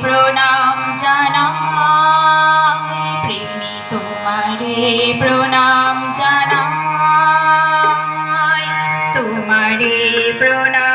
প্রণাম জানাই তোমারে প্রণাম তোমারে প্রণাম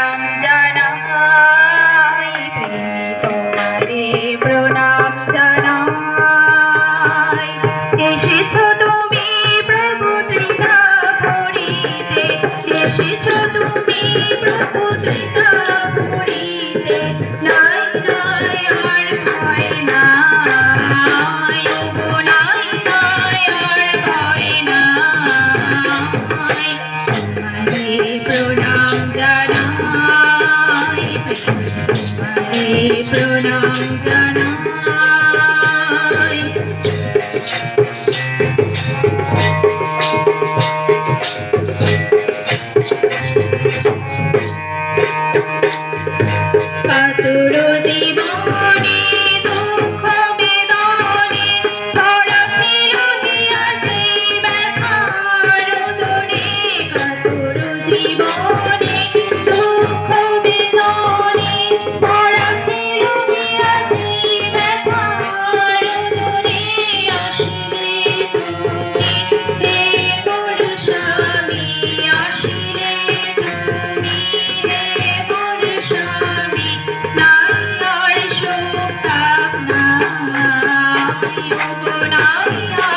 শোনা জানা Tsunami.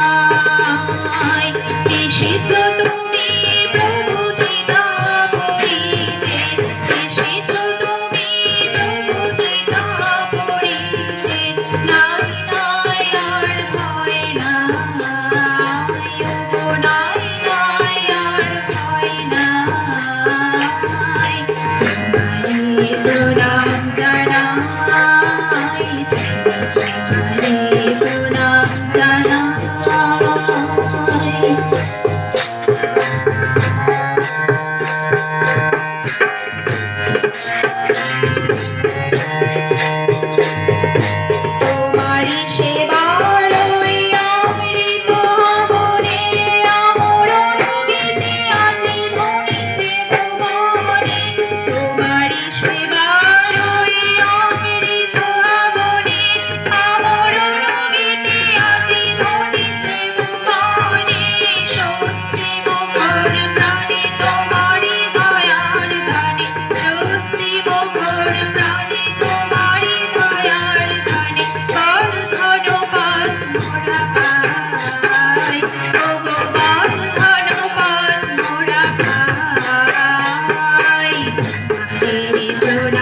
你留恋。